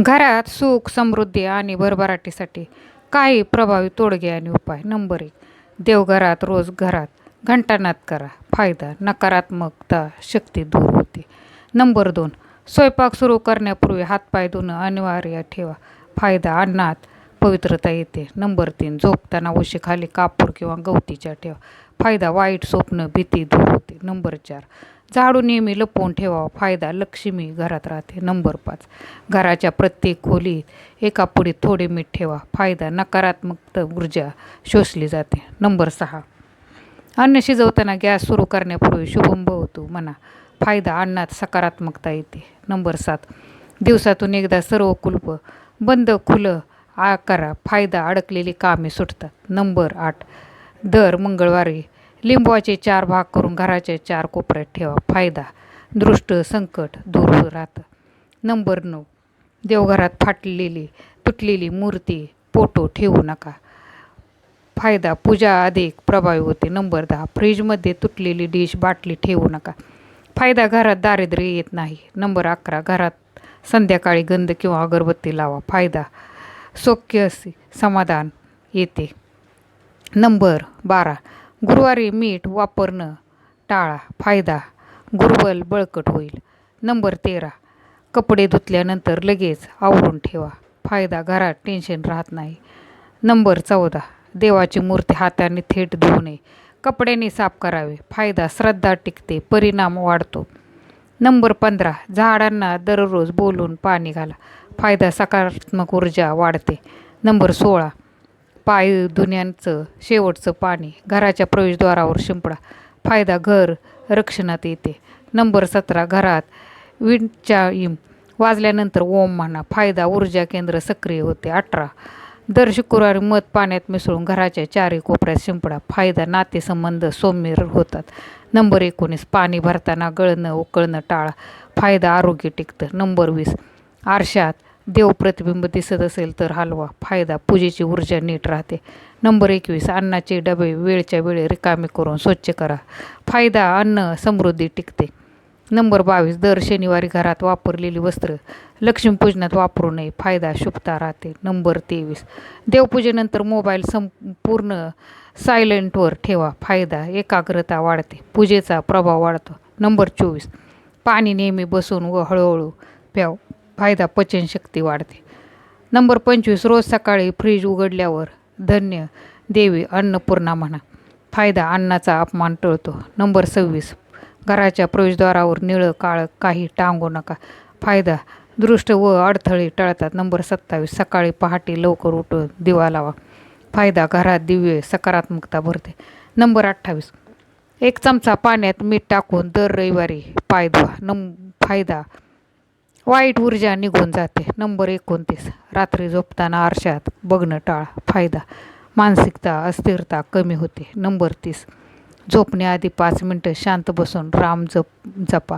घरात सुख समृद्धी आणि भरभराटीसाठी काही प्रभावी तोडगे आणि उपाय. नंबर एक देवघरात रोज घरात घंटानाद करा. फायदा नकारात्मकता शक्ती दूर होते. नंबर दोन स्वयंपाक सुरू करण्यापूर्वी हातपाय धुणं अनिवार्य ठेवा. फायदा अन्नात पवित्रता येते. नंबर तीन झोपताना उशीखाली कापूर किंवा गवतीच्या ठेवा. फायदा वाईट स्वप्न भीती दूर होते. नंबर चार. झाडू नेहमी लपवून ठेवावा. फायदा लक्ष्मी घरात राहते. नंबर पाच. घराच्या प्रत्येक खोलीत एका पुढे थोडे मीठ ठेवा. फायदा नकारात्मक ऊर्जा शोषली जाते. नंबर सहा. अन्न शिजवताना गॅस सुरू करण्यापूर्वी शुभंभ होतो म्हणा. फायदा अन्नात सकारात्मकता येते. नंबर सात. दिवसातून एकदा सर्व कुलप बंद खुलं आ करा. फायदा अडकलेली कामे सुटतात. नंबर आठ. दर मंगळवारी लिंबवाचे चार भाग करून घराच्या चार कोपऱ्यात ठेवा. फायदा दृष्ट संकट दूर राहतं. नंबर नऊ देवघरात फाटलेली तुटलेली मूर्ती फोटो ठेवू नका. फायदा पूजा अधिक प्रभावी होते. नंबर दहा फ्रीजमध्ये तुटलेली डिश बाटली ठेवू नका. फायदा घरात दारिद्र्य येत नाही. नंबर अकरा घरात संध्याकाळी गंध किंवा अगरबत्ती लावा. फायदा सौख्य समाधान येते. नंबर बारा. गुरुवारी मीठ वापरणं टाळा. फायदा. गुरुबल बळकट होईल. नंबर तेरा. कपडे धुतल्यानंतर लगेच आवरून ठेवा. फायदा. घरात टेन्शन राहत नाही. नंबर चौदा. देवाची मूर्ती हाताने थेट धुवू नये. कपड्यांनी साफ करावे. फायदा. श्रद्धा टिकते. परिणाम वाढतो. नंबर पंधरा. झाडांना दररोज बोलून पाणी घाला. फायदा. सकारात्मक ऊर्जा वाढते. नंबर सोळा. पाय धुण्याचं शेवटचं पाणी घराच्या प्रवेशद्वारावर शिंपडा. फायदा घर रक्षणात येते. नंबर सतरा घरात विंडच्या इम वाजल्यानंतर ओम म्हणा. फायदा ऊर्जा केंद्र सक्रिय होते. अठरा दर शुक्रवारी मध पाण्यात मिसळून घराच्या चारही कोपऱ्यात शिंपडा. फायदा नातेसंबंध सौम्य होतात. नंबर एकोणीस पाणी भरताना गळणं उकळणं टाळा. फायदा आरोग्य टिकतं. नंबर वीस आरशात देव प्रतिबिंब दिसत असेल तर हलवा फायदा पूजेची ऊर्जा नीट राहते. नंबर एकवीस अन्नाचे डबे वेळच्या वेळी रिकामे करून स्वच्छ करा. फायदा अन्न समृद्धी टिकते. नंबर बावीस दर शनिवारी घरात वापरलेली वस्त्र लक्ष्मीपूजनात वापरू नये. फायदा शुभता राहते. नंबर तेवीस देवपूजेनंतर मोबाईल संपूर्ण सायलेंटवर ठेवा. फायदा एकाग्रता वाढते. पूजेचा प्रभाव वाढतो. नंबर चोवीस पाणी नेहमी बसून व हळूहळू प्याव. फायदा पचनशक्ती वाढते. नंबर पंचवीस रोज सकाळी फ्रीज उघडल्यावर धन्य देवी अन्नपूर्णा म्हणा. फायदा अन्नाचा अपमान टळतो. नंबर सव्वीस घराच्या प्रवेशद्वारावर निळं काळं काही टांगू नका. फायदा दृष्ट व अडथळे टळतात. नंबर सत्तावीस सकाळी पहाटे लवकर उठून दिवा लावा. फायदा घरात दिव्य सकारात्मकता भरते. नंबर अठ्ठावीस एक चमचा पाण्यात मीठ टाकून दर रविवारी पाय धुवा. नम फायदा वाईट ऊर्जा निघून जाते. नंबर एकोणतीस. रात्री झोपताना आरशात बघणं टाळा. फायदा. मानसिकता अस्थिरता कमी होते. नंबर तीस. झोपण्याआधी पाच मिनटं शांत बसून राम जप जपा.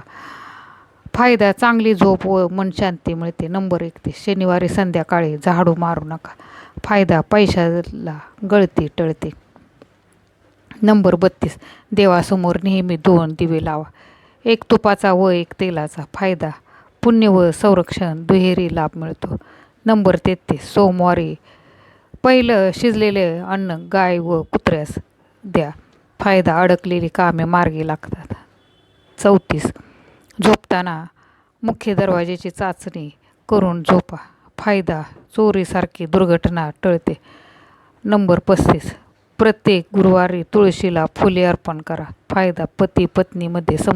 फायदा चांगली झोप व मन शांती मिळते. नंबर एकतीस. शनिवारी संध्याकाळी झाडू मारू नका. फायदा पैशाला गळती टळते. नंबर बत्तीस. देवासमोर नेहमी दोन दिवे लावा. एक तुपाचा व एक तेलाचा फायदा. पुण्य व संरक्षण दुहेरी लाभ मिळतो. नंबर तेहतीस सोमवारी पहिलं शिजलेले अन्न गाय व कुत्र्यास द्या. फायदा अडकलेली कामे मार्गी लागतात. चौतीस झोपताना मुख्य दरवाजेची चाचणी करून झोपा. फायदा चोरीसारखी दुर्घटना टळते. नंबर पस्तीस प्रत्येक गुरुवारी तुळशीला फुले अर्पण करा. फायदा पती पत्नीमध्ये सं